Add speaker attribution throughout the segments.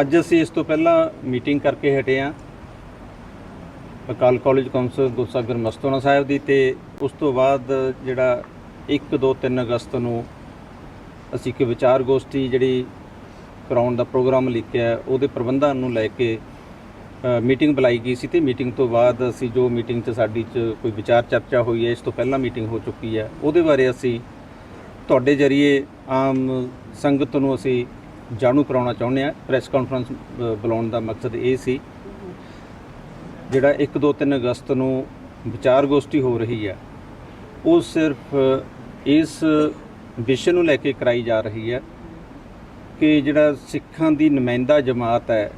Speaker 1: ਅੱਜ ਅਸੀਂ ਇਸ ਤੋਂ ਪਹਿਲਾਂ ਮੀਟਿੰਗ ਕਰਕੇ ਹਟੇ ਹਾਂ। ਅਕਾਲ ਕਾਲਜ ਕਾਉਂਸਲ ਗੁਰਸਾਗਰ ਮਸਤੋਨਾ ਸਾਹਿਬ ਦੀ ਤੇ ਉਸ ਤੋਂ ਬਾਅਦ ਜਿਹੜਾ 1 2 3 ਅਗਸਤ ਨੂੰ ਅਸੀਂ ਇੱਕ ਵਿਚਾਰ ਗੋਸ਼ਟੀ ਜਿਹੜੀ ਕਰਾਉਣ ਦਾ ਪ੍ਰੋਗਰਾਮ ਲਿਖਿਆ ਉਹਦੇ ਪ੍ਰਬੰਧਾਂ ਨੂੰ ਲੈ ਕੇ ਮੀਟਿੰਗ ਬੁਲਾਈ ਗਈ ਸੀ ਤੇ ਮੀਟਿੰਗ ਤੋਂ ਬਾਅਦ ਅਸੀਂ ਜੋ ਮੀਟਿੰਗ 'ਚ ਸਾਡੀ 'ਚ ਕੋਈ ਵਿਚਾਰ ਚਰਚਾ ਹੋਈ ਹੈ, ਇਸ ਤੋਂ ਪਹਿਲਾਂ ਮੀਟਿੰਗ ਹੋ ਚੁੱਕੀ ਹੈ। ਉਹਦੇ ਬਾਰੇ ਅਸੀਂ ਤੁਹਾਡੇ ਜਰੀਏ ਆਮ ਸੰਗਤ ਨੂੰ ਅਸੀਂ ਜਾਣੂ ਕਰਾਉਣਾ ਚਾਹੁੰਦੇ ਹਾਂ ਪ੍ਰੈਸ ਕਾਨਫਰੰਸ ਅ, ਬੁਲਾਉਣ ਦਾ ਮਕਸਦ ਇਹ ਸੀ ਜਿਹੜਾ 1 2 3 ਅਗਸਤ ਨੂੰ ਵਿਚਾਰ ਗੋਸ਼ਟੀ ਹੋ ਰਹੀ ਹੈ ਉਹ ਸਿਰਫ ਇਸ ਵਿਸ਼ੇ ਨੂੰ ਲੈ ਕੇ ਕਰਾਈ ਜਾ ਰਹੀ ਹੈ ਕਿ ਜਿਹੜਾ ਸਿੱਖਾਂ ਦੀ ਨੁਮਾਇੰਦਾ ਜਮਾਤ ਹੈ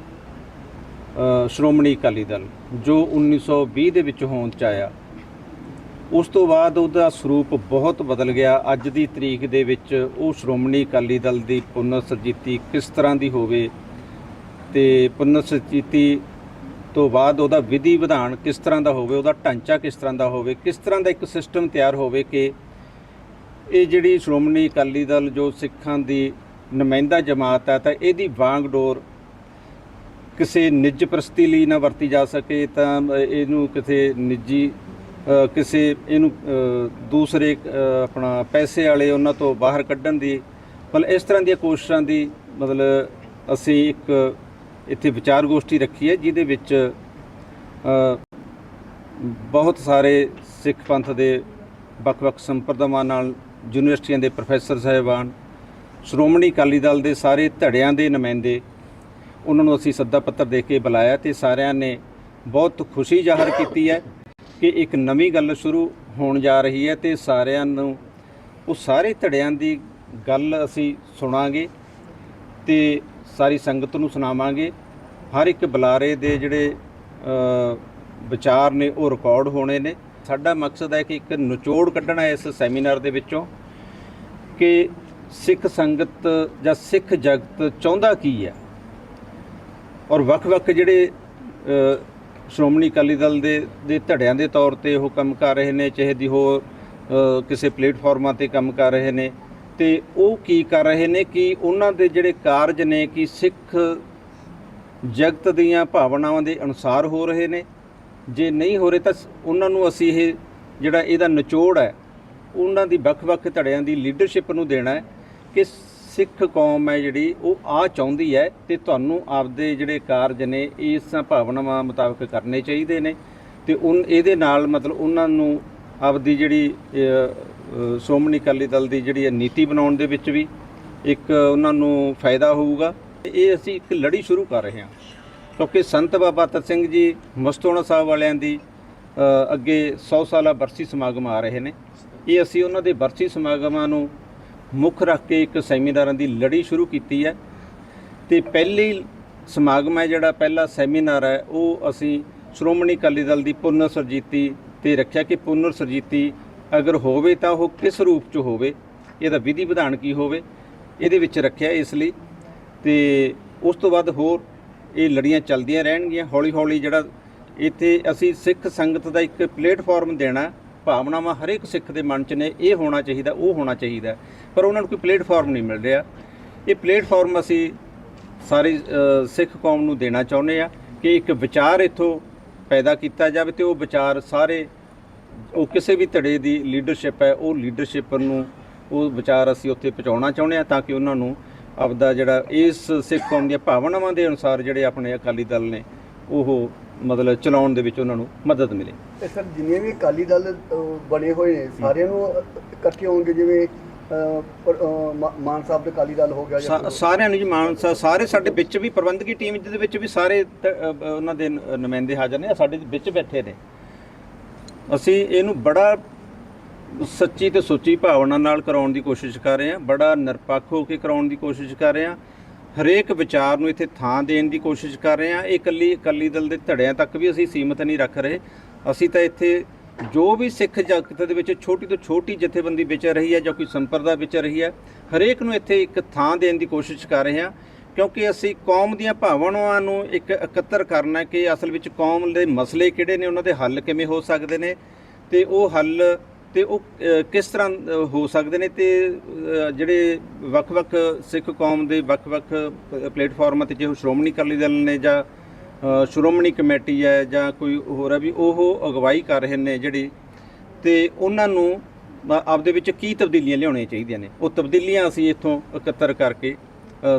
Speaker 1: ਸ਼੍ਰੋਮਣੀ ਅਕਾਲੀ ਦਲ ਜੋ 1920 ਦੇ ਵਿੱਚ ਹੋਂਦ ਚ ਆਇਆ। ਉਸ ਤੋਂ ਬਾਅਦ ਉਹਦਾ ਸਰੂਪ ਬਹੁਤ ਬਦਲ ਗਿਆ। ਅੱਜ ਦੀ ਤਰੀਕ ਦੇ ਵਿੱਚ ਉਹ ਸ਼੍ਰੋਮਣੀ ਅਕਾਲੀ ਦਲ ਦੀ ਪੁਨਰ ਸਰਜੀਤੀ ਕਿਸ ਤਰ੍ਹਾਂ ਦੀ ਹੋਵੇ ਤੇ ਪੁਨਰ ਸਰਜੀਤੀ ਤੋਂ ਬਾਅਦ ਉਹਦਾ ਵਿਧੀ ਵਿਧਾਨ ਕਿਸ ਤਰ੍ਹਾਂ ਦਾ ਹੋਵੇ, ਉਹਦਾ ਢਾਂਚਾ ਕਿਸ ਤਰ੍ਹਾਂ ਦਾ ਹੋਵੇ, ਕਿਸ ਤਰ੍ਹਾਂ ਦਾ ਇੱਕ ਸਿਸਟਮ ਤਿਆਰ ਹੋਵੇ ਕਿ ਇਹ ਜਿਹੜੀ ਸ਼੍ਰੋਮਣੀ ਅਕਾਲੀ ਦਲ ਜੋ ਸਿੱਖਾਂ ਦੀ ਨੁਮਾਇੰਦਾ ਜਮਾਤ ਹੈ ਤਾਂ ਇਹਦੀ ਵਾਂਗਡੋਰ ਕਿਸੇ ਨਿੱਜ ਪ੍ਰਸਤੀ ਲਈ ਨਾ ਵਰਤੀ ਜਾ ਸਕੇ ਤਾਂ ਇਹਨੂੰ ਕਿਸੇ ਨਿੱਜੀ ਕਿਸੇ ਇਹਨੂੰ ਦੂਸਰੇ ਆਪਣਾ ਪੈਸੇ ਵਾਲੇ ਉਹਨਾਂ ਤੋਂ ਬਾਹਰ ਕੱਢਣ ਦੀ, ਮਤਲਬ ਇਸ ਤਰ੍ਹਾਂ ਦੀਆਂ ਕੋਸ਼ਿਸ਼ਾਂ ਦੀ, ਮਤਲਬ ਅਸੀਂ ਇੱਕ ਇੱਥੇ ਵਿਚਾਰ ਗੋਸ਼ਟੀ ਰੱਖੀ ਹੈ, ਜਿਹਦੇ ਵਿੱਚ ਬਹੁਤ ਸਾਰੇ ਸਿੱਖ ਪੰਥ ਦੇ ਵੱਖ-ਵੱਖ ਸੰਪਰਦਾਵਾਂ ਨਾਲ ਯੂਨੀਵਰਸਿਟੀਆਂ ਦੇ ਪ੍ਰੋਫੈਸਰ ਸਾਹਿਬਾਨ, ਸ਼੍ਰੋਮਣੀ ਅਕਾਲੀ ਦਲ ਦੇ ਸਾਰੇ ਧੜਿਆਂ ਦੇ ਨੁਮਾਇੰਦੇ, ਉਹਨਾਂ ਨੂੰ ਅਸੀਂ ਸੱਦਾ ਪੱਤਰ ਦੇ ਕੇ ਬੁਲਾਇਆ ਤੇ ਸਾਰਿਆਂ ਨੇ ਬਹੁਤ ਖੁਸ਼ੀ ਜ਼ਾਹਰ ਕੀਤੀ ਹੈ। ਕਿ ਇੱਕ ਨਵੀਂ ਗੱਲ ਸ਼ੁਰੂ ਹੋਣ ਜਾ ਰਹੀ ਹੈ ਤੇ ਸਾਰਿਆਂ ਨੂੰ ਉਹ ਸਾਰੇ ਧੜਿਆਂ ਦੀ ਗੱਲ ਅਸੀਂ ਸੁਣਾਂਗੇ ਤੇ ਸਾਰੀ ਸੰਗਤ ਨੂੰ ਸੁਣਾਵਾਂਗੇ। ਹਰ ਇੱਕ ਬੁਲਾਰੇ ਦੇ ਜਿਹੜੇ ਵਿਚਾਰ ਨੇ ਉਹ ਰਿਕਾਰਡ ਹੋਣੇ ਨੇ। ਸਾਡਾ ਮਕਸਦ ਹੈ ਕਿ ਇੱਕ ਨਿਚੋੜ ਕੱਢਣਾ ਇਸ ਸੈਮੀਨਾਰ ਦੇ ਵਿੱਚੋਂ ਕਿ ਸਿੱਖ ਸੰਗਤ ਜਾਂ ਸਿੱਖ ਜਗਤ ਚਾਹੁੰਦਾ ਕੀ ਹੈ। ਔਰ ਵੱਖ-ਵੱਖ ਜਿਹੜੇ ਸ਼੍ਰੋਮਣੀ ਅਕਾਲੀ ਦਲ ਦੇ ਦੇ ਧੜਿਆਂ ਦੇ ਤੌਰ ਤੇ ਉਹ ਕੰਮ ਕਰ ਰਹੇ ਨੇ, ਚਾਹੇ ਦੀ ਹੋਰ ਕਿਸੇ ਪਲੇਟਫਾਰਮਾਂ ਤੇ ਕੰਮ ਕਰ ਰਹੇ ਨੇ। ਤੇ ਉਹ ਕੀ ਕਰ ਰਹੇ ਨੇ ਕਿ ਉਹਨਾਂ ਦੇ ਜਿਹੜੇ ਕਾਰਜ ਨੇ ਕਿ ਸਿੱਖ ਜਗਤ ਦੀਆਂ ਭਾਵਨਾਵਾਂ ਦੇ ਅਨੁਸਾਰ ਹੋ ਰਹੇ ਨੇ। ਜੇ ਨਹੀਂ ਹੋ ਰਹੇ ਤਾਂ ਉਹਨਾਂ ਨੂੰ ਅਸੀਂ ਇਹ ਜਿਹੜਾ ਇਹਦਾ ਨਿਚੋੜ ਹੈ, ਉਹਨਾਂ ਦੀ ਵੱਖ-ਵੱਖ ਧੜਿਆਂ ਦੀ ਲੀਡਰਸ਼ਿਪ ਨੂੰ ਦੇਣਾ ਹੈ ਕਿ ਸਿੱਖ ਕੌਮ ਹੈ ਜਿਹੜੀ, ਉਹ ਆ ਚਾਹੁੰਦੀ ਹੈ ਤੇ ਤੁਹਾਨੂੰ ਆਪਦੇ ਜਿਹੜੇ ਕਾਰਜ ਨੇ, ਇਸ ਭਾਵਨਾਵਾਂ ਮੁਤਾਬਕ ਕਰਨੇ ਚਾਹੀਦੇ ਨੇ ਤੇ ਉਨ, ਇਹਦੇ ਨਾਲ ਮਤਲਬ ਉਹਨਾਂ ਨੂੰ ਆਪਦੀ ਜਿਹੜੀ ਸ਼੍ਰੋਮਣੀ ਅਕਾਲੀ ਦਲ ਦੀ ਜਿਹੜੀ ਇਹ ਨੀਤੀ ਬਣਾਉਣ ਦੇ ਵਿੱਚ ਵੀ ਇੱਕ ਉਹਨਾਂ ਨੂੰ ਫਾਇਦਾ ਹੋਊਗਾ। ਇਹ ਅਸੀਂ ਇੱਕ ਲੜੀ ਸ਼ੁਰੂ ਕਰ ਰਹੇ ਹਾਂ। ਕਿਉਂਕਿ ਸੰਤ ਬਾਬਾ ਤਤ ਸਿੰਘ ਜੀ, ਮਸਤੋਣਾ ਸਾਹਿਬ ਵਾਲਿਆਂ ਦੀ ਅੱਗੇ 100 ਸਾਲਾ ਬਰਸੀ ਸਮਾਗਮ ਆ ਰਹੇ ਨੇ। ਇਹ ਅਸੀਂ ਉਹਨਾਂ ਦੇ ਬਰਸੀ ਸਮਾਗਮਾਂ ਨੂੰ ਮੁੱਖ ਰੱਖ ਕੇ ਇੱਕ ਸੈਮੀਨਾਰਾਂ ਦੀ ਲੜੀ ਸ਼ੁਰੂ ਕੀਤੀ ਹੈ। ਤੇ ਪਹਿਲੀ ਸਮਾਗਮ ਹੈ ਜਿਹੜਾ ਪਹਿਲਾ ਸੈਮੀਨਾਰ ਹੈ, ਉਹ ਅਸੀਂ ਸ਼੍ਰੋਮਣੀ ਅਕਾਲੀ ਦਲ ਦੀ ਪੁਨਰ ਸਰਜੀਤੀ ਤੇ ਰੱਖਿਆ ਕਿ ਪੁਨਰ ਸਰਜੀਤੀ ਅਗਰ ਹੋਵੇ ਤਾਂ ਉਹ ਕਿਸ ਰੂਪ 'ਚ ਹੋਵੇ, ਇਹਦਾ ਵਿਧੀ ਵਿਧਾਨ ਕੀ ਹੋਵੇ, ਇਹਦੇ ਵਿੱਚ ਰੱਖਿਆ ਇਸ ਲਈ। ਤੇ ਉਸ ਤੋਂ ਬਾਅਦ ਹੋਰ ਇਹ ਲੜੀਆਂ ਚੱਲਦੀਆਂ ਰਹਿਣਗੀਆਂ। ਹੌਲੀ ਹੌਲੀ ਜਿਹੜਾ ਇੱਥੇ ਅਸੀਂ ਸਿੱਖ ਸੰਗਤ ਦਾ ਇੱਕ ਪਲੇਟਫਾਰਮ ਦੇਣਾ ਭਾਵਨਾਵਾਂ ਹਰੇਕ ਸਿੱਖ ਦੇ ਮਨ 'ਚ ਨੇ, ਇਹ ਹੋਣਾ ਚਾਹੀਦਾ, ਉਹ ਹੋਣਾ ਚਾਹੀਦਾ। ਪਰ ਉਹਨਾਂ ਨੂੰ ਕੋਈ ਪਲੇਟਫਾਰਮ ਨਹੀਂ ਮਿਲ ਰਿਹਾ। ਇਹ ਪਲੇਟਫਾਰਮ ਅਸੀਂ ਸਾਰੀ ਸਿੱਖ ਕੌਮ ਨੂੰ ਦੇਣਾ ਚਾਹੁੰਦੇ ਆ ਕਿ ਇੱਕ ਵਿਚਾਰ ਇੱਥੋਂ ਪੈਦਾ ਕੀਤਾ ਜਾਵੇ ਤੇ ਉਹ ਵਿਚਾਰ ਸਾਰੇ, ਉਹ ਕਿਸੇ ਵੀ ਧੜੇ ਦੀ ਲੀਡਰਸ਼ਿਪ ਹੈ, ਉਹ ਲੀਡਰਸ਼ਿਪ ਨੂੰ, ਉਹ ਵਿਚਾਰ ਅਸੀਂ ਉੱਥੇ ਪਹੁੰਚਾਉਣਾ ਚਾਹੁੰਦੇ ਆ ਤਾਂ ਕਿ ਉਹਨਾਂ ਨੂੰ ਆਪਦਾ ਜਿਹੜਾ ਇਸ ਸਿੱਖ ਕੌਮ ਦੀਆਂ ਭਾਵਨਾਵਾਂ ਦੇ ਅਨੁਸਾਰ ਜਿਹੜੇ ਆਪਣੇ ਅਕਾਲੀ ਦਲ ਨੇ, ਉਹ ਮਤਲਬ ਚਲਾਉਣ ਦੇ ਵਿੱਚ ਉਹਨਾਂ ਨੂੰ ਮਦਦ ਮਿਲੇ।
Speaker 2: ਤੇ ਸਰ ਜਿੰਨੇ ਵੀ ਅਕਾਲੀ ਦਲ ਬਣੇ ਹੋਏ ਨੇ ਸਾਰਿਆਂ ਨੂੰ ਇਕੱਠੇ ਹੋਣਗੇ ਜਿਵੇਂ ਅ, ਪਰ, ਅ, ਮਾ- ਮਾਨ ਸਾਹਿਬ ਦੇ ਅਕਾਲੀ ਦਲ ਹੋ ਗਿਆ ਜਾਂ
Speaker 1: ਸਾ- ਸਾਰਿਆਂ ਨੂੰ ਜੀ ਮਾਨਸਾ ਸਾਰੇ ਸਾਡੇ ਵਿੱਚ ਵੀ ਪ੍ਰਬੰਧਕੀ ਟੀਮ ਦੇ ਵਿੱਚ ਵੀ ਸਾਰੇ ਤ- ਅ, ਅ, ਉਹਨਾਂ ਦੇ ਨ- ਨੁਮਾਇੰਦੇ ਹਾਜ਼ਰ ਨੇ ਸਾਡੇ ਵਿੱਚ ਬੈਠੇ ਨੇ। ਅਸੀਂ ਇਹਨੂੰ ਬੜਾ ਸੱਚੀ ਤੇ ਸੁੱਚੀ ਭਾਵਨਾ ਨਾਲ ਕਰਾਉਣ ਦੀ ਕੋਸ਼ਿਸ਼ ਕਰ ਰਹੇ ਹਾਂ ਬੜਾ ਨਿਰਪੱਖ ਹੋ ਕੇ ਕਰਾਉਣ ਦੀ ਕੋਸ਼ਿਸ਼ ਕਰ ਰਹੇ ਹਾਂ। ਹਰੇਕ ਵਿਚਾਰ ਨੂੰ ਇੱਥੇ ਥਾਂ ਦੇਣ ਦੀ ਕੋਸ਼ਿਸ਼ ਕਰ ਰਹੇ ਹਾਂ। ਇਹ ਇਕੱਲੀ ਅਕਾਲੀ ਦਲ ਦੇ ਧੜਿਆਂ ਤੱਕ ਵੀ ਅਸੀਂ ਸੀਮਤ ਨਹੀਂ ਰੱਖ ਰਹੇ। ਅਸੀਂ ਤਾਂ ਇੱਥੇ ਜੋ ਵੀ ਸਿੱਖ ਜਗਤ ਦੇ ਵਿੱਚ ਛੋਟੀ ਤੋਂ ਛੋਟੀ ਜਥੇਬੰਦੀ ਵਿਚ ਰਹੀ ਹੈ ਜਾਂ ਕੋਈ ਸੰਪਰਦਾ ਵਿਚ ਰਹੀ ਹੈ, ਹਰੇਕ ਨੂੰ ਇੱਥੇ ਇੱਕ ਥਾਂ ਦੇਣ ਦੀ ਕੋਸ਼ਿਸ਼ ਕਰ ਰਹੇ ਹਾਂ। ਕਿਉਂਕਿ ਅਸੀਂ ਕੌਮ ਦੀਆਂ ਭਾਵਨਾਵਾਂ ਨੂੰ ਇੱਕ ਇਕੱਤਰ ਕਰਨਾ ਕਿ ਅਸਲ ਵਿੱਚ ਕੌਮ ਦੇ ਮਸਲੇ ਕਿਹੜੇ ਨੇ, ਉਹਨਾਂ ਦੇ ਹੱਲ ਕਿਵੇਂ ਹੋ ਸਕਦੇ ਨੇ। ਤੇ ਉਹ ਹੱਲ ਤੇ ਉਹ ਕਿਸ ਤਰ੍ਹਾਂ ਹੋ ਸਕਦੇ ਨੇ ਤੇ ਜਿਹੜੇ ਵੱਖ-ਵੱਖ ਸਿੱਖ ਕੌਮ ਦੇ ਵੱਖ-ਵੱਖ ਪਲੇਟਫਾਰਮਾਂ ਤੇ ਜੇ ਉਹ ਸ਼੍ਰੋਮਣੀ ਅਕਾਲੀ ਦਲ ਨੇ ਜਾਂ ਸ਼੍ਰੋਮਣੀ ਕਮੇਟੀ ਹੈ ਜਾਂ ਕੋਈ ਹੋਰ ਹੈ ਵੀ ਉਹ ਅਗਵਾਈ ਕਰ ਰਹੇ ਨੇ ਜਿਹੜੀ, ਤੇ ਉਹਨਾਂ ਨੂੰ ਆਪਦੇ ਵਿੱਚ ਕੀ ਤਬਦੀਲੀਆਂ ਲਿਆਉਣੀਆਂ ਚਾਹੀਦੀਆਂ ਨੇ? ਉਹ ਤਬਦੀਲੀਆਂ ਅਸੀਂ ਇੱਥੋਂ ਇਕੱਤਰ ਕਰਕੇ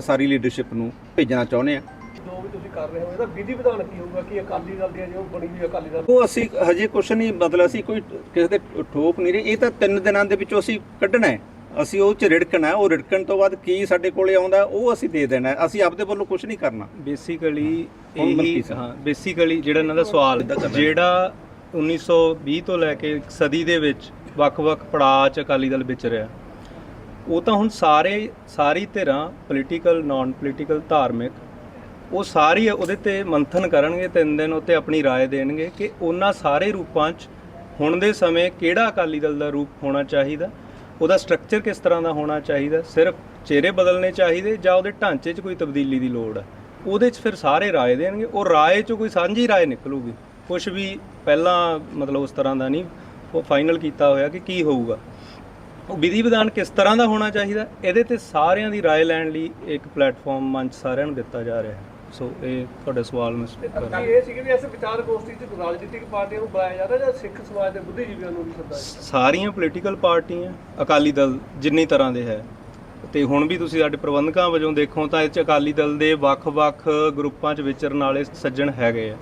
Speaker 1: ਸਾਰੀ ਲੀਡਰਸ਼ਿਪ ਨੂੰ ਭੇਜਣਾ ਚਾਹੁੰਦੇ ਹਾਂ।
Speaker 3: ਜੋ ਵੀ ਤੁਸੀਂ ਕਰ ਰਹੇ ਹੋ ਇਹਦਾ ਵਿਧੀ ਵਿਧਾਨ ਕੀ ਹੋਊਗਾ ਕਿ ਅਕਾਲੀ ਦਲ ਦੀ ਜੋ ਬਣੀ ਹੋਈ ਅਕਾਲੀ ਦਲ?
Speaker 1: ਉਹ ਅਸੀਂ ਹਜੇ ਕੁਛ ਨਹੀਂ ਮਤਲਬ ਅਸੀਂ ਕੋਈ ਕਿਸੇ ਦੇ ਠੋਕ ਨਹੀਂ ਰਹੇ। ਇਹ ਤਾਂ ਤਿੰਨ ਦਿਨਾਂ ਦੇ ਵਿੱਚੋਂ ਅਸੀਂ ਕੱਢਣਾ ਹੈ। ਅਸੀਂ ਉਹ ਚ ਰਿੜਕਣਾ ਹੈ। ਉਹ ਰਿੜਕਣ ਤੋਂ ਬਾਅਦ ਕੀ ਸਾਡੇ ਕੋਲੇ ਆਉਂਦਾ ਉਹ ਅਸੀਂ ਦੇ ਦੇਣਾ ਹੈ। ਅਸੀਂ ਆਪਦੇ ਵੱਲੋਂ ਕੁਝ ਨਹੀਂ ਕਰਨਾ।
Speaker 4: ਬੇਸਿਕਲੀ ਇਹੀ। ਹਾਂ ਬੇਸਿਕਲੀ ਜਿਹੜਾ ਇਹਨਾਂ ਦਾ ਸਵਾਲ। ਜਿਹੜਾ 1920 ਤੋਂ ਲੈ ਕੇ ਸਦੀ ਦੇ ਵਿੱਚ ਵੱਖ-ਵੱਖ ਪੜਾਅ 'ਚ ਅਕਾਲੀ ਦਲ ਵਿਚਰਿਆ ਉਹ ਤਾਂ ਹੁਣ ਸਾਰੇ ਸਾਰੀ ਧਿਰਾਂ ਪੋਲੀਟੀਕਲ ਨਾਨ ਪੋਲੀਟੀਕਲ ਧਾਰਮਿਕ ਉਹ ਸਾਰੀ ਉਹਦੇ ਤੇ ਮੰਥਨ ਕਰਨਗੇ ਤਿੰਨ ਦਿਨ ਉੱਤੇ ਆਪਣੀ رائے ਦੇਣਗੇ ਕਿ ਉਹਨਾਂ ਸਾਰੇ ਰੂਪਾਂ 'ਚ ਹੁਣ ਦੇ ਸਮੇਂ ਕਿਹੜਾ ਅਕਾਲੀ ਦਲ ਦਾ ਰੂਪ ਹੋਣਾ ਚਾਹੀਦਾ ਉਹਦਾ ਸਟਰਕਚਰ ਕਿਸ ਤਰ੍ਹਾਂ ਦਾ ਹੋਣਾ ਚਾਹੀਦਾ ਸਿਰਫ ਚਿਹਰੇ ਬਦਲਨੇ ਚਾਹੀਦੇ ਜਾਂ ਉਹਦੇ ਢਾਂਚੇ 'ਚ ਕੋਈ ਤਬਦੀਲੀ ਦੀ ਲੋੜ ਹੈ ਉਹਦੇ 'ਚ ਫਿਰ ਸਾਰੇ رائے ਦੇਣਗੇ ਉਹ رائے 'ਚੋਂ ਕੋਈ ਸਾਂਝੀ رائے ਨਿਕਲੂਗੀ ਕੁਝ ਵੀ ਪਹਿਲਾਂ ਮਤਲਬ ਉਸ ਤਰ੍ਹਾਂ ਦਾ ਨਹੀਂ ਉਹ ਫਾਈਨਲ ਕੀਤਾ ਹੋਇਆ ਕਿ ਕੀ ਹੋਊਗਾ ਉਹ ਵਿਧੀ ਵਿਧਾਨ ਕਿਸ ਤਰ੍ਹਾਂ ਦਾ ਹੋਣਾ ਚਾਹੀਦਾ ਇਹਦੇ ਤੇ ਸਾਰਿਆਂ ਦੀ رائے ਲੈਣ ਲਈ ਇੱਕ ਪਲੇਟਫਾਰਮ ਮੰਚ ਸਾਰਿਆਂ ਨੂੰ ਦਿੱਤਾ ਜਾ ਰਿਹਾ ਹੈ ਸੋ ਇਹ ਤੁਹਾਡਾ ਸਵਾਲ ਮੈਂ ਸ- ਕਰ
Speaker 3: ਅੱਗੇ ਇਹ ਸੀ ਕਿ ਵੀ ਇਸ ਵਿਚਾਰ ਗੋਸ਼ਟੀ 'ਚ ਰਾਜਨੀਤਿਕ ਪਾਰਟੀਆਂ ਨੂੰ ਬੁਲਾਇਆ ਜਾਂਦਾ ਜਾਂ ਸਿੱਖ ਸਮਾਜ ਦੇ ਬੁੱਧੀਜੀਵੀਆਂ ਨੂੰ ਵੀ ਸੱਦਾ
Speaker 4: ਸਾਰੀਆਂ ਪੋਲੀਟੀਕਲ ਪਾਰਟੀਆਂ ਅਕਾਲੀ ਦਲ ਜਿੰਨੀ ਤਰ੍ਹਾਂ ਦੇ ਹੈ। ਤੇ ਹੁਣ ਵੀ ਤੁਸੀਂ ਸਾਡੇ ਪ੍ਰਬੰਧਕਾਂ ਵਜੋਂ ਦੇਖੋ ਤਾਂ ਇਹ ਚ ਅਕਾਲੀ ਦਲ ਦੇ ਵੱਖ-ਵੱਖ ਗਰੁੱਪਾਂ 'ਚ ਵਿਚਰਨ ਵਾਲੇ ਸੱਜਣ ਹੈਗੇ ਆ।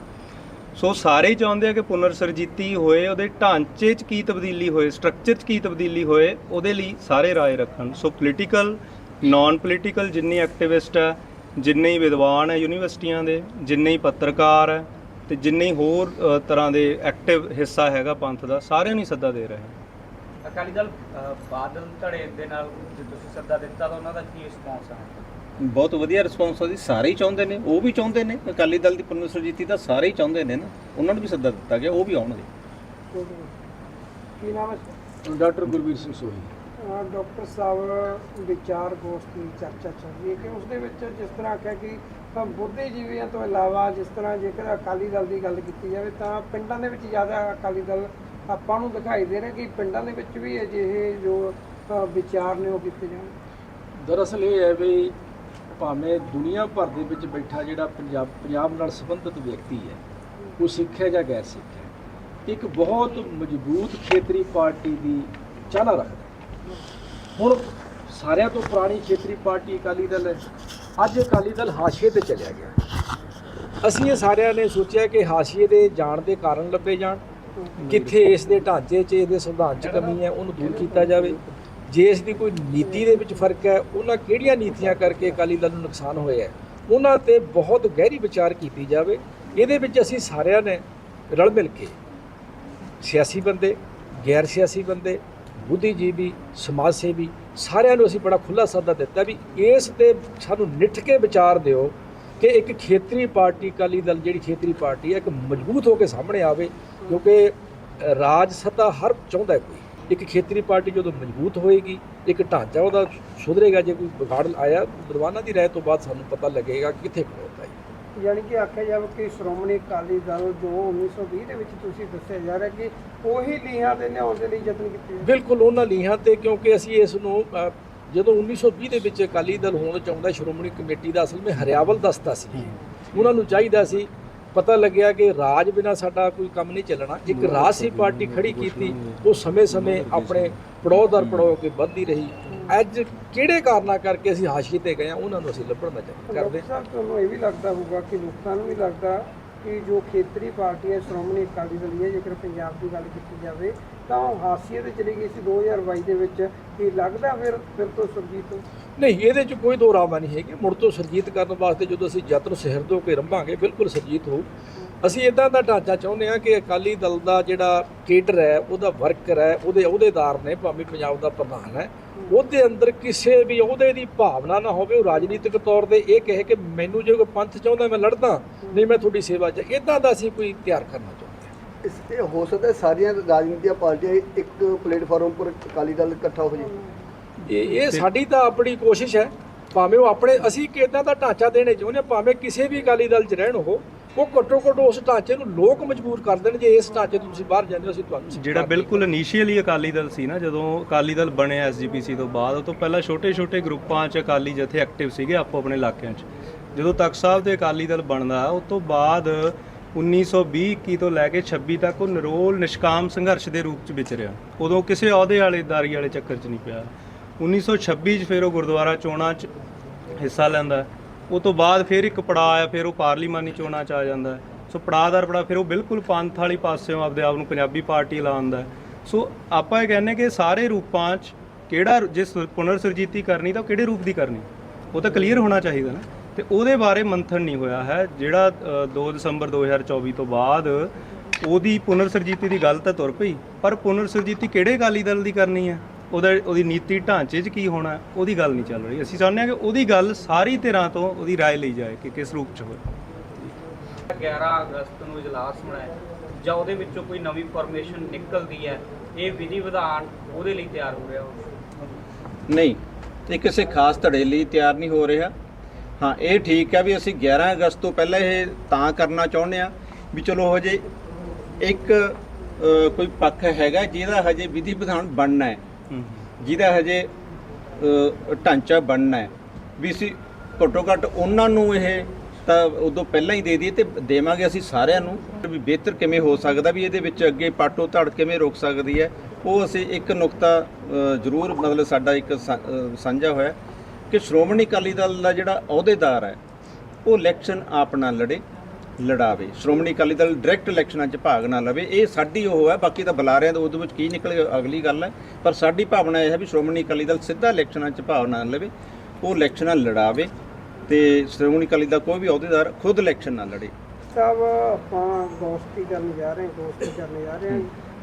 Speaker 4: ਸੋ ਸਾਰੇ ਹੀ ਚਾਹੁੰਦੇ ਆ ਕਿ ਪੁਨਰ ਸਰਜੀਤੀ ਹੋਏ ਉਹਦੇ ਢਾਂਚੇ 'ਚ ਕੀ ਤਬਦੀਲੀ ਹੋਏ ਸਟਰਕਚਰ 'ਚ ਕੀ ਤਬਦੀਲੀ ਹੋਏ ਉਹਦੇ ਲਈ ਸਾਰੇ ਰਾਏ ਰੱਖਣ। ਸੋ ਪੋਲੀਟੀਕਲ ਨਾਨ ਪੋਲੀਟੀਕਲ ਜਿੰਨੇ ਐਕਟਿਵਿਸਟ ਹੈ ਜਿੰਨੇ ਹੀ ਵਿਦਵਾਨ ਹੈ ਯੂਨੀਵਰਸਿਟੀਆਂ ਦੇ ਜਿੰਨੇ ਹੀ ਪੱਤਰਕਾਰ ਹੈ ਤੇ ਜਿੰਨੇ ਹੀ ਹੋਰ ਅ, ਤਰ੍ਹਾਂ ਦੇ ਐਕਟਿਵ ਹਿੱਸਾ ਹੈਗਾ ਪੰਥ ਦਾ ਸਾਰਿਆਂ ਨੂੰ ਹੀ ਸੱਦਾ ਦੇ ਰਹੇ ਹਾਂ।
Speaker 5: ਅਕਾਲੀ ਦਲ ਅ, ਬਾਦਲ ਧੜੇ ਦੇ ਨਾਲ ਜੇ ਤੁਸੀਂ ਸੱਦਾ ਦਿੱਤਾ ਤਾਂ ਉਹਨਾਂ ਦਾ ਕੀ ਰਿਸਪੌਂਸ ਹੈ
Speaker 1: ਬਹੁਤ ਵਧੀਆ ਰਿਸਪੌਂਸ ਉਹਦੀ ਸਾਰੇ ਹੀ ਚਾਹੁੰਦੇ ਨੇ ਉਹ ਵੀ ਚਾਹੁੰਦੇ ਨੇ ਅਕਾਲੀ ਦਲ ਦੀ ਪੁਨਰ ਸੁਰਜੀਤੀ ਤਾਂ ਸਾਰੇ ਹੀ ਚਾਹੁੰਦੇ ਨੇ ਨਾ ਉਹਨਾਂ ਨੂੰ ਵੀ ਸੱਦਾ ਦਿੱਤਾ ਗਿਆ ਉਹ ਵੀ ਆਉਣਗੇ।
Speaker 6: ਕੀ ਨਾਮ ਹੈ
Speaker 7: ਡਾਕਟਰ ਗੁਰਵੀਰ ਸਿੰਘ ਸੋਹੀ
Speaker 6: ਡਾਕਟਰ ਸਾਹਿਬ ਵਿਚਾਰ ਗੋਸ਼ਟੀ ਦੀ ਚਰਚਾ ਚੱਲ ਰਹੀ ਹੈ ਕਿ ਉਸ ਦੇ ਵਿੱਚ ਜਿਸ ਤਰ੍ਹਾਂ ਆਖਿਆ ਕਿ ਅਹ ਬੁੱਧੀਜੀਵੀਆਂ ਤੋਂ ਇਲਾਵਾ ਜਿਸ ਤਰ੍ਹਾਂ ਜੇਕਰ ਅਕਾਲੀ ਦਲ ਦੀ ਗੱਲ ਕੀਤੀ ਜਾਵੇ ਤਾਂ ਪਿੰਡਾਂ ਦੇ ਵਿੱਚ ਜ਼ਿਆਦਾ ਅਕਾਲੀ ਦਲ ਆਪਾਂ ਨੂੰ ਦਿਖਾਈ ਦੇ ਰਿਹਾ ਕਿ ਪਿੰਡਾਂ ਦੇ ਵਿੱਚ ਵੀ ਅਜਿਹੇ ਜੋ ਵਿਚਾਰ ਨੇ ਉਹ ਕੀਤੇ ਜਾਣ।
Speaker 7: ਦਰਅਸਲ ਇਹ ਹੈ ਵੀ ਭਾਵੇਂ ਦੁਨੀਆ ਭਰ ਦੇ ਵਿੱਚ ਬੈਠਾ ਜਿਹੜਾ ਪੰਜਾਬ ਪੰਜਾਬ ਨਾਲ ਸੰਬੰਧਿਤ ਵਿਅਕਤੀ ਹੈ, ਉਹ ਸਿੱਖ ਹੈ ਜਾਂ ਗੈਰ ਸਿੱਖ ਹੈ, ਇੱਕ ਬਹੁਤ ਮਜ਼ਬੂਤ ਖੇਤਰੀ ਪਾਰਟੀ ਦੀ ਚਾਹਨਾ ਰੱਖਦਾ ਹੁਣ ਸਾਰਿਆਂ ਤੋਂ ਪੁਰਾਣੀ ਖੇਤਰੀ ਪਾਰਟੀ ਅਕਾਲੀ ਦਲ ਹੈ। ਅੱਜ ਅਕਾਲੀ ਦਲ ਹਾਸ਼ੀਏ ਤੇ ਚਲਿਆ ਗਿਆ। ਅਸੀਂ ਇਹ ਸਾਰਿਆਂ ਨੇ ਸੋਚਿਆ ਕਿ ਹਾਸ਼ੀਏ ਦੇ ਜਾਣ ਦੇ ਕਾਰਨ ਲੱਭੇ ਜਾਣ, ਕਿੱਥੇ ਇਸ ਦੇ ਢਾਂਚੇ 'ਚ ਇਹਦੇ ਸੰਵਿਧਾਨ 'ਚ ਕਮੀ ਹੈ, ਉਹਨੂੰ ਦੂਰ ਕੀਤਾ ਜਾਵੇ। ਜੇ ਇਸ ਦੀ ਕੋਈ ਨੀਤੀ ਦੇ ਵਿੱਚ ਫ਼ਰਕ ਹੈ, ਉਹਨਾਂ ਕਿਹੜੀਆਂ ਨੀਤੀਆਂ ਕਰਕੇ ਅਕਾਲੀ ਦਲ ਨੂੰ ਨੁਕਸਾਨ ਹੋਇਆ ਹੈ, ਉਹਨਾਂ ਤੇ ਬਹੁਤ ਗਹਿਰੀ ਵਿਚਾਰ ਕੀਤੀ ਜਾਵੇ। ਇਹਦੇ ਵਿੱਚ ਅਸੀਂ ਸਾਰਿਆਂ ਨੇ ਰਲ ਮਿਲ ਕੇ ਸਿਆਸੀ ਬੰਦੇ, ਗੈਰ ਸਿਆਸੀ ਬੰਦੇ ਬੁੱਧੀਜੀਵੀ ਸਮਾਜ ਸੇਵੀ, ਸਾਰਿਆਂ ਨੂੰ ਅਸੀਂ ਬੜਾ ਖੁੱਲਾ ਸੱਦਾ ਦਿੱਤਾ ਵੀ ਇਸ ਤੇ ਸਾਨੂੰ ਨਿੱਠ ਕੇ ਵਿਚਾਰ ਦਿਓ ਕਿ ਇੱਕ ਖੇਤਰੀ ਪਾਰਟੀ, ਅਕਾਲੀ ਦਲ ਜਿਹੜੀ ਖੇਤਰੀ ਪਾਰਟੀ ਹੈ, ਇੱਕ ਮਜ਼ਬੂਤ ਹੋ ਕੇ ਸਾਹਮਣੇ ਆਵੇ, ਕਿਉਂਕਿ ਰਾਜ ਸੱਤਾ ਹਰ ਚਾਹੁੰਦਾ ਕੋਈ। ਇੱਕ ਖੇਤਰੀ ਪਾਰਟੀ ਜਦੋਂ ਮਜ਼ਬੂਤ ਹੋਏਗੀ, ਇੱਕ ਢਾਂਚਾ ਉਹਦਾ ਸੁਧਰੇਗਾ, ਜੇ ਕੋਈ ਵਿਗਾੜ ਆਇਆ ਵਿਦਵਾਨਾਂ ਦੀ ਰਾਏ ਤੋਂ ਬਾਅਦ ਸਾਨੂੰ ਪਤਾ ਲੱਗੇਗਾ ਕਿੱਥੇ ਖੜੋਤਾ ਹੈ।
Speaker 6: ਯਾਨੀ ਕਿ ਆਖਿਆ ਜਾਵੇ ਕਿ ਸ਼੍ਰੋਮਣੀ ਅਕਾਲੀ ਦਲ ਜੋ 1920 ਦੇ ਵਿੱਚ ਤੁਸੀਂ ਦੱਸਿਆ ਜਾ ਰਿਹਾ ਕਿ ਉਹੀ ਲੀਹਾਂ ਦੇ ਲਿਆਉਣ ਦੇ ਲਈ ਯਤਨ ਕੀਤੇ
Speaker 7: ਬਿਲਕੁਲ ਉਹਨਾਂ ਲੀਹਾਂ ਤੇ ਕਿਉਂਕਿ ਅਸੀਂ ਇਸ ਨੂੰ ਜਦੋਂ 1920 ਦੇ ਵਿੱਚ ਅਕਾਲੀ ਦਲ ਹੋਣਾ ਚਾਹੁੰਦਾ ਸ਼੍ਰੋਮਣੀ ਕਮੇਟੀ ਦਾ ਅਸਲ ਵਿੱਚ ਹਰਿਆਵਲ ਦਸਤਾ ਸੀ। ਉਹਨਾਂ ਨੂੰ ਚਾਹੀਦਾ ਸੀ ਪਤਾ ਲੱਗਿਆ ਕਿ ਰਾਜ ਬਿਨਾ ਸਾਡਾ ਕੋਈ ਕੰਮ ਨਹੀਂ ਚੱਲਣਾ। ਇੱਕ ਰਾਜਸੀ ਪਾਰਟੀ ਖੜੀ ਕੀਤੀ ਉਹ ਸਮੇਂ-ਸਮੇਂ ਆਪਣੇ ਪੜਾਅ ਦਰ ਪੜਾਅ ਕੇ ਵੱਧਦੀ ਰਹੀ। ਅੱਜ ਕਿਹੜੇ ਕਾਰਨਾਂ ਕਰਕੇ ਅਸੀਂ ਹਾਸ਼ੀਏ ਤੇ ਗਏ ਹਾਂ ਉਹਨਾਂ ਨੂੰ ਅਸੀਂ ਲੱਭਣ ਦਾ ਕਰਦੇ
Speaker 6: ਸਾਹਿਬ ਤੁਹਾਨੂੰ ਇਹ ਵੀ ਲੱਗਦਾ ਹੋਊਗਾ ਕਿ ਲੋਕਾਂ ਨੂੰ ਵੀ ਲੱਗਦਾ ਕਿ ਜੋ ਖੇਤਰੀ ਪਾਰਟੀ ਹੈ, ਸ਼੍ਰੋਮਣੀ ਅਕਾਲੀ ਦਲ ਹੈ ਜੇਕਰ ਪੰਜਾਬ ਦੀ ਗੱਲ ਕੀਤੀ ਜਾਵੇ, ਤਾਂ ਉਹ ਹਾਸੀਏ ਤੇ ਚਲੀ ਗਈ ਸੀ 2022 ਦੇ ਵਿੱਚ। ਕੀ ਲੱਗਦਾ ਫਿਰ ਫਿਰ ਤੋਂ ਸੁਰਜੀਤ
Speaker 7: ਨਹੀਂ, ਇਹਦੇ 'ਚ ਕੋਈ ਦੋ ਰਾਮਾ ਨਹੀਂ ਹੈਗੀ ਮੁੜ ਤੋਂ ਸਰਜੀਤ ਕਰਨ ਵਾਸਤੇ ਜਦੋਂ ਅਸੀਂ ਯਤਨ ਸਿਹਰਦ ਹੋ ਕੇ ਰੰਭਾਂਗੇ, ਬਿਲਕੁਲ ਸਰਜੀਤ ਹੋਊ। ਅਸੀਂ ਇਦਾਂ ਦਾ ਢਾਂਚਾ ਚਾਹੁੰਦੇ ਹਾਂ ਕਿ ਅਕਾਲੀ ਦਲ ਦਾ ਜਿਹੜਾ ਕੇਡਰ ਹੈ ਉਹਦਾ ਵਰਕਰ ਹੈ ਉਹਦੇ ਅਹੁਦੇਦਾਰ ਨੇ ਭਾਵੇਂ ਪੰਜਾਬ ਦਾ ਪ੍ਰਧਾਨ ਹੈ ਉਹਦੇ ਅੰਦਰ ਕਿਸੇ ਵੀ ਅਹੁਦੇ ਦੀ ਭਾਵਨਾ ਨਾ ਹੋਵੇ ਉਹ ਰਾਜਨੀਤਿਕ ਤੌਰ ਤੇ ਇਹ ਕਹੇ ਕਿ ਮੈਨੂੰ ਜੇ ਕੋਈ ਪੰਥ ਚਾਹੁੰਦਾ ਮੈਂ ਲੜਦਾ ਨਹੀਂ ਮੈਂ ਤੁਹਾਡੀ ਸੇਵਾ 'ਚ। ਇਦਾਂ ਦਾ ਅਸੀਂ ਕੋਈ ਤਿਆਰ ਕਰਨਾ ਚਾਹੁੰਦੇ ਹਾਂ।
Speaker 2: ਇਸ ਤੇ ਹੋ ਸਕਦਾ ਸਾਰੀਆਂ ਰਾਜਨੀਤਿਕ ਪਾਰਟੀਆਂ ਇੱਕ ਪਲੇਟਫਾਰਮ ਪਰ ਅਕਾਲੀ ਦਲ ਇਕੱਠਾ ਹੋ ਜਾਏ।
Speaker 7: ਇਹ ਇਹ ਸਾਡੀ ਤਾਂ ਆਪਣੀ ਕੋਸ਼ਿਸ਼ ਹੈ। ਭਾਵੇਂ ਉਹ ਆਪਣੇ ਅਸੀਂ ਕਿ ਇਦਾਂ ਦਾ ਢਾਂਚਾ ਦੇਣੇ ਚਾਹੁੰਦੇ ਭਾਵੇਂ ਕਿਸੇ ਵੀ ਅਕਾਲੀ ਦਲ 'ਚ ਰਹਿਣ ਉਹ ਉਹ ਘੱਟੋ ਘੱਟ ਉਸ ਢਾਂਚੇ ਨੂੰ ਲੋਕ ਮਜਬੂਰ ਕਰ ਦੇਣ ਜੇ ਇਸ ਢਾਂਚੇ ਤੋਂ ਤੁਸੀਂ ਬਾਹਰ ਜਾਂਦੇ ਹੋ ਅਸੀਂ ਤੁਹਾਨੂੰ
Speaker 4: ਜਿਹੜਾ ਬਿਲਕੁਲ ਇਨੀਸ਼ੀਅਲੀ ਅਕਾਲੀ ਦਲ ਸੀ ਨਾ ਜਦੋਂ ਅਕਾਲੀ ਦਲ ਬਣਿਆ ਐਸਜੀਪੀਸੀ ਤੋਂ ਬਾਅਦ ਉਹ ਤੋਂ ਪਹਿਲਾਂ ਛੋਟੇ-ਛੋਟੇ ਗਰੁੱਪਾਂ 'ਚ ਅਕਾਲੀ ਜਥੇ ਐਕਟਿਵ ਸੀਗੇ ਆਪੋ ਆਪਣੇ ਇਲਾਕਿਆਂ 'ਚ। ਜਦੋਂ ਤਖਤ ਸਾਹਿਬ ਦੇ ਅਕਾਲੀ ਦਲ ਬਣਦਾ ਉਸ ਤੋਂ ਬਾਅਦ 1920-21 ਤੋਂ ਲੈ ਕੇ 26 ਤੱਕ ਉਹ ਨਿਰੋਲ ਨਿਸ਼ਕਾਮ ਸੰਘਰਸ਼ ਦੇ ਰੂਪ 'ਚ ਵਿਚਰਿਆ ਉਦੋਂ ਕਿਸੇ ਅਹੁਦੇ ਵਾਲੇ ਦਾਰੀ ਵਾਲੇ ਚੱਕਰ 'ਚ ਨਹੀਂ ਪਿਆ। 1926 'ਚ ਫਿਰ ਉਹ ਗੁਰਦੁਆਰਾ ਚੋਣਾਂ 'ਚ ਹਿੱਸਾ ਲੈਂਦਾ। ਉਹ ਤੋਂ ਬਾਅਦ ਫਿਰ ਇੱਕ ਪੜਾਅ ਆ ਫਿਰ ਉਹ ਪਾਰਲੀਮਾਨੀ ਚੋਣਾਂ 'ਚ ਆ ਜਾਂਦਾ ਹੈ। ਸੋ ਪੜਾਅਦਾਰ ਪੜਾ ਫਿਰ ਉਹ ਬਿਲਕੁਲ ਪੰਥ ਵਾਲੀ ਪਾਸਿਓਂ ਆਪਦੇ ਆਪ ਨੂੰ ਪੰਜਾਬੀ ਪਾਰਟੀ ਲਾਉਂਦਾ ਸੋ ਆਪਾਂ ਇਹ ਕਹਿੰਦੇ ਕਿ ਸਾਰੇ ਰੂਪਾਂ 'ਚ ਕਿਹੜਾ ਜੇ ਸੁਰ- ਪੁਨਰ ਸੁਰਜੀਤੀ ਕਰਨੀ ਤਾਂ ਉਹ ਕਿਹੜੇ ਰੂਪ ਦੀ ਕਰਨੀ? ਉਹ ਤਾਂ ਕਲੀਅਰ ਹੋਣਾ ਚਾਹੀਦਾ ਨਾ। ਤੇ ਉਹਦੇ ਬਾਰੇ ਮੰਥਨ ਨਹੀਂ ਹੋਇਆ ਹੈ। ਜਿਹੜਾ ਅ, 2 ਦਸੰਬਰ 2024 ਤੋਂ ਬਾਅਦ ਉਹਦੀ ਪੁਨਰ ਸੁਰਜੀਤੀ ਦੀ ਗੱਲ ਤਾਂ ਤੁਰ ਪਈ ਪਰ ਪੁਨਰ ਸੁਰਜੀਤੀ ਕਿਹੜੇ ਅਕਾਲੀ ਦਲ ਦੀ ਕਰਨੀ ਹੈ? ਉਹਦਾ ਉਹਦੀ ਨੀਤੀ ਢਾਂਚੇ 'ਚ ਕੀ ਹੋਣਾ ਉਹਦੀ ਗੱਲ ਨਹੀਂ ਚੱਲ ਰਹੀ ਅਸੀਂ ਚਾਹੁੰਦੇ ਹਾਂ ਕਿ ਉਹਦੀ ਗੱਲ ਸਾਰੀ ਧਿਰਾਂ ਤੋਂ ਉਹਦੀ رائے ਲਈ ਜਾਏ ਕਿ ਕਿਸ ਰੂਪ 'ਚ ਹੋਏ
Speaker 5: 11 ਅਗਸਤ ਨੂੰ ਇਜਲਾਸ ਬਣਾਇਆ ਜਾਂ ਉਹਦੇ ਵਿੱਚੋਂ ਕੋਈ ਨਵੀਂ ਫਾਰਮੇਸ਼ਨ ਨਿਕਲਦੀ ਹੈ ਇਹ ਵਿਧੀ ਵਿਧਾਨ ਉਹਦੇ ਲਈ ਤਿਆਰ ਹੋ ਰਿਹਾ ਹੋਵੇ
Speaker 1: ਨਹੀਂ ਇਹ ਕਿਸੇ ਖਾਸ ਧੜੇ ਲਈ ਤਿਆਰ ਨਹੀਂ ਹੋ ਰਿਹਾ ਹਾਂ ਇਹ ਠੀਕ ਹੈ ਵੀ ਅਸੀਂ 11 ਅਗਸਤ ਤੋਂ ਪਹਿਲਾਂ ਇਹ ਤਾਂ ਕਰਨਾ ਚਾਹੁੰਦੇ ਆ ਵੀ ਚਲੋ ਹਜੇ ਇੱਕ ਅ, ਕੋਈ ਪੱਖ ਹੈਗਾ ਜਿਹਦਾ ਹਜੇ ਵਿਧੀ ਵਿਧਾਨ ਬਣਨਾ ਹੈ ਜਿਹਦਾ ਹਜੇ ਢਾਂਚਾ ਬਣਨਾ ਹੈ। ਵੀ ਅਸੀਂ ਘੱਟੋ ਘੱਟ ਉਹਨਾਂ ਨੂੰ ਇਹ ਤਾਂ ਉਦੋਂ ਪਹਿਲਾਂ ਹੀ ਦੇ ਦਈਏ ਤੇ ਦੇਵਾਂਗੇ ਅਸੀਂ ਸਾਰਿਆਂ ਨੂੰ। ਵੀ ਬਿਹਤਰ ਕਿਵੇਂ ਹੋ ਸਕਦਾ ਵੀ ਇਹਦੇ ਵਿੱਚ ਅੱਗੇ ਪਾਟੋ ਧੜ ਕਿਵੇਂ ਰੋਕ ਸਕਦੀ ਹੈ, ਉਹ ਅਸੀਂ ਇੱਕ ਨੁਕਤਾ ਜ਼ਰੂਰ ਮਤਲਬ ਸਾਡਾ ਇੱਕ ਸਾਂਝਾ ਹੋਇਆ ਕਿ ਸ਼੍ਰੋਮਣੀ ਅਕਾਲੀ ਦਲ ਦਾ ਜਿਹੜਾ ਅਹੁਦੇਦਾਰ ਹੈ, ਉਹ ਇਲੈਕਸ਼ਨ ਆਪ ਨਾ ਲੜੇ। ਲੜਾਵੇ। ਸ਼੍ਰੋਮਣੀ ਅਕਾਲੀ ਦਲ ਡਾਇਰੈਕਟ ਇਲੈਕਸ਼ਨਾਂ 'ਚ ਭਾਗ ਨਾ ਲਵੇ। ਇਹ ਸਾਡੀ ਉਹ ਹੈ ਬਾਕੀ ਤਾਂ ਬੁਲਾਰਿਆਂ ਦੇ ਉਹਦੇ ਵਿੱਚ ਕੀ ਨਿਕਲੇ ਅਗਲੀ ਗੱਲ ਹੈ। ਪਰ ਸਾਡੀ ਭਾਵਨਾ ਇਹ ਹੈ ਵੀ ਸ਼੍ਰੋਮਣੀ ਅਕਾਲੀ ਦਲ ਸਿੱਧਾ ਇਲੈਕਸ਼ਨਾਂ 'ਚ ਭਾਗ ਨਾ ਲਵੇ। ਉਹ ਇਲੈਕਸ਼ਨਾਂ ਲੜਾਵੇ ਤੇ ਸ਼੍ਰੋਮਣੀ ਅਕਾਲੀ ਦਾ ਕੋਈ ਵੀ ਅਹੁਦੇਦਾਰ ਖੁਦ ਇਲੈਕਸ਼ਨ ਨਾ ਲੜੇ।
Speaker 6: ਸਾਹਿਬ ਆਪਾਂ ਗੋਸ਼ਟੀ ਕਰਨ ਜਾ ਰਹੇ ਹਾਂ ਗੋਸ਼ਟੀ ਕਰਨ ਜਾ ਰਹੇ ਹਾਂ।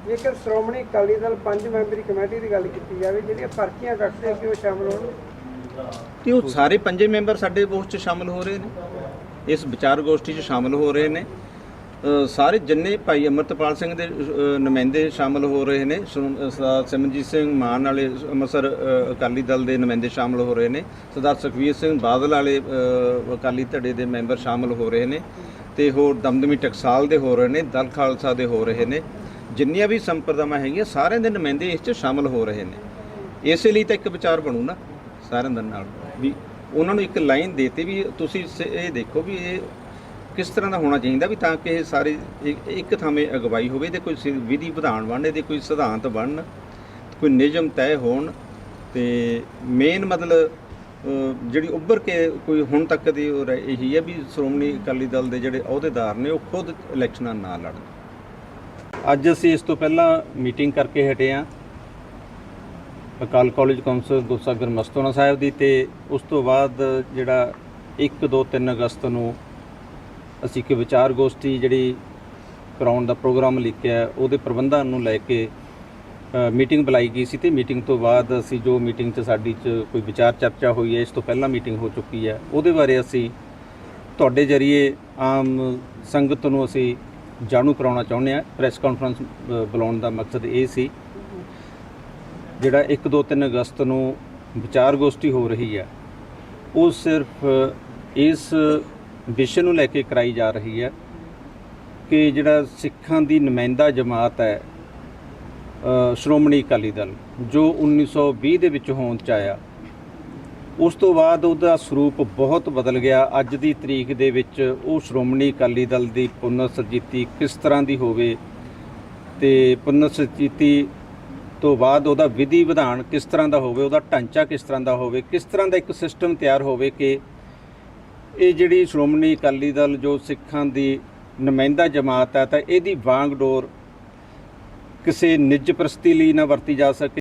Speaker 6: ਜੇਕਰ ਸ਼੍ਰੋਮਣੀ ਅਕਾਲੀ ਦਲ ਪੰਜ ਮੈਂਬਰੀ ਕਮੇਟੀ ਦੀ ਗੱਲ ਕੀਤੀ ਜਾਵੇ ਜਿਹੜੀਆਂ ਪਰਚੀਆਂ ਕੱਟਦੇ ਕਿ ਉਹ ਸ਼ਾਮਲ ਹੋਣ
Speaker 1: ਤੇ ਉਹ ਸਾਰੇ ਪੰਜੇ ਮੈਂਬਰ ਸਾਡੇ ਉਸ 'ਚ ਸ਼ਾਮਲ ਹੋ ਰਹੇ ਨੇ। ਇਸ ਵਿਚਾਰ ਗੋਸ਼ਟੀ 'ਚ ਸ਼ਾਮਲ ਹੋ ਰਹੇ ਨੇ। ਸਾਰੇ ਜਿੰਨੇ ਭਾਈ ਅਮਰਤਪਾਲ ਸਿੰਘ ਦੇ ਨੁਮਾਇੰਦੇ ਸ਼ਾਮਲ ਹੋ ਰਹੇ ਨੇ ਸ਼੍ਰੋ- ਸਰਦਾਰ ਸਿਮਰਜੀਤ ਸਿੰਘ ਮਾਨ ਵਾਲੇ, ਅੰਮ੍ਰਿਤਸਰ ਅਕਾਲੀ ਦਲ ਦੇ ਨੁਮਾਇੰਦੇ ਸ਼ਾਮਲ ਹੋ ਰਹੇ ਨੇ। ਸਰਦਾਰ ਸੁਖਵੀਰ ਸਿੰਘ ਬਾਦਲ ਵਾਲੇ ਅਕਾਲੀ ਧੜੇ ਦੇ ਮੈਂਬਰ ਸ਼ਾਮਲ ਹੋ ਰਹੇ ਨੇ ਤੇ ਹੋਰ ਦਮਦਮੀ ਟਕਸਾਲ ਦੇ ਹੋ ਰਹੇ ਨੇ, ਦਲ ਖਾਲਸਾ ਦੇ ਹੋ ਰਹੇ ਨੇ। ਜਿੰਨੀਆਂ ਵੀ ਸੰਪਰਦਾਵਾਂ ਹੈਗੀਆਂ, ਸਾਰਿਆਂ ਦੇ ਨੁਮਾਇੰਦੇ ਇਸ 'ਚ ਸ਼ਾਮਲ ਹੋ ਰਹੇ ਨੇ। ਇਸੇ ਲਈ ਤਾਂ ਇੱਕ ਵਿਚਾਰ ਬਣੂ ਨਾ, ਸਾਰਿਆਂ ਦੇ ਨਾਲ। ਵੀ ਉਹਨਾਂ ਨੂੰ ਇੱਕ ਲਾਈਨ ਦੇਤੀ ਵੀ ਤੁਸੀਂ ਸ- ਇਹ ਦੇਖੋ ਵੀ ਇਹ ਕਿਸ ਤਰ੍ਹਾਂ ਦਾ ਹੋਣਾ ਚਾਹੀਦਾ ਵੀ ਤਾਂ ਕਿ ਇਹ ਸਾਰੇ ਇੱਕ- ਇੱਕ ਥਾਵੇਂ ਅਗਵਾਈ ਹੋਵੇ ਤੇ ਕੋਈ ਸਿ- ਵਿਧੀ ਵਿਧਾਨ ਬਣਨ ਇਹਦੇ ਕੋਈ ਸਿਧਾਂਤ ਬਣਨ ਕੋਈ ਨਿਯਮ ਤੈਅ ਹੋਣ ਤੇ ਮੇਨ ਮਤਲਬ ਅ, ਜਿਹੜੀ ਉੱਭਰ ਕੇ ਕੋਈ ਹੁਣ ਤੱਕ ਦੀ ਉਹ ਰਹਿ- ਇਹੀ ਹੈ ਵੀ ਸ਼੍ਰੋਮਣੀ ਅਕਾਲੀ ਦਲ ਦੇ ਜਿਹੜੇ ਅਹੁਦੇਦਾਰ ਨੇ ਉਹ ਖੁਦ ਇਲੈਕਸ਼ਨਾਂ ਨਾ ਲੜਨ। ਅੱਜ ਅਸੀਂ ਇਸ ਤੋਂ ਪਹਿਲਾਂ ਮੀਟਿੰਗ ਕਰਕੇ ਹਟੇ ਹਾਂ। ਅਕਾਲ ਕਾਲਜ ਕੌਂਸਲ ਗੁਰਸਾਗਰ ਮਸਤੋਨਾ ਸਾਹਿਬ ਦੀ ਤੇ ਉਸ ਤੋਂ ਬਾਅਦ ਜਿਹੜਾ 1 2 3 ਅਗਸਤ ਨੂੰ ਅਸੀਂ ਇੱਕ ਵਿਚਾਰ ਗੋਸ਼ਟੀ ਜਿਹੜੀ ਕਰਾਉਣ ਦਾ ਪ੍ਰੋਗਰਾਮ ਲਿਖਿਆ ਉਹਦੇ ਪ੍ਰਬੰਧਾਂ ਨੂੰ ਲੈ ਕੇ ਮੀਟਿੰਗ ਬੁਲਾਈ ਗਈ ਸੀ ਤੇ ਮੀਟਿੰਗ ਤੋਂ ਬਾਅਦ ਅਸੀਂ ਜੋ ਮੀਟਿੰਗ 'ਚ ਸਾਡੀ 'ਚ ਕੋਈ ਵਿਚਾਰ ਚਰਚਾ ਹੋਈ ਹੈ ਇਸ ਤੋਂ ਪਹਿਲਾਂ ਮੀਟਿੰਗ ਹੋ ਚੁੱਕੀ ਹੈ ਉਹਦੇ ਬਾਰੇ ਅਸੀਂ ਤੁਹਾਡੇ ਜਰੀਏ ਆਮ ਸੰਗਤ ਨੂੰ ਅਸੀਂ ਜਾਣੂ ਕਰਾਉਣਾ ਚਾਹੁੰਦੇ ਹਾਂ। ਪ੍ਰੈਸ ਕਾਨਫਰੰਸ ਅ, ਬੁਲਾਉਣ ਦਾ ਮਕਸਦ ਇਹ ਸੀ। ਜਿਹੜਾ 1 2 3 ਅਗਸਤ ਨੂੰ ਵਿਚਾਰ ਗੋਸ਼ਟੀ ਹੋ ਰਹੀ ਹੈ, ਉਹ ਸਿਰਫ ਇਸ ਵਿਸ਼ੇ ਨੂੰ ਲੈ ਕੇ ਕਰਾਈ ਜਾ ਰਹੀ ਹੈ ਕਿ ਜਿਹੜਾ ਸਿੱਖਾਂ ਦੀ ਨੁਮਾਇੰਦਾ ਜਮਾਤ ਹੈ ਸ਼੍ਰੋਮਣੀ ਅਕਾਲੀ ਦਲ, ਜੋ 1920 ਦੇ ਵਿੱਚ ਹੋਂਦ ਚ ਆਇਆ। ਉਸ ਤੋਂ ਬਾਅਦ ਉਹਦਾ ਸਰੂਪ ਬਹੁਤ ਬਦਲ ਗਿਆ। ਅੱਜ ਦੀ ਤਰੀਕ ਦੇ ਵਿੱਚ ਉਹ ਸ਼੍ਰੋਮਣੀ ਅਕਾਲੀ ਦਲ ਦੀ ਪੁਨਰ ਸਰਜੀਤੀ ਕਿਸ ਤਰ੍ਹਾਂ ਦੀ ਹੋਵੇ ਤੇ ਪੁਨਰ ਸਰਜੀਤੀ ਤੋਂ ਬਾਅਦ ਉਹਦਾ ਵਿਧੀ ਵਿਧਾਨ ਕਿਸ ਤਰ੍ਹਾਂ ਦਾ ਹੋਵੇ, ਉਹਦਾ ਢਾਂਚਾ ਕਿਸ ਤਰ੍ਹਾਂ ਦਾ ਹੋਵੇ, ਕਿਸ ਤਰ੍ਹਾਂ ਦਾ ਇੱਕ ਸਿਸਟਮ ਤਿਆਰ ਹੋਵੇ ਕਿ ਇਹ ਜਿਹੜੀ ਸ਼੍ਰੋਮਣੀ ਅਕਾਲੀ ਦਲ ਜੋ ਸਿੱਖਾਂ ਦੀ ਨੁਮਾਇੰਦਾ ਜਮਾਤ ਹੈ, ਤਾਂ ਇਹਦੀ ਵਾਂਗ ਡੋਰ ਕਿਸੇ ਨਿੱਜ ਪ੍ਰਸਤੀ ਲਈ ਨਾ ਵਰਤੀ ਜਾ ਸਕੇ।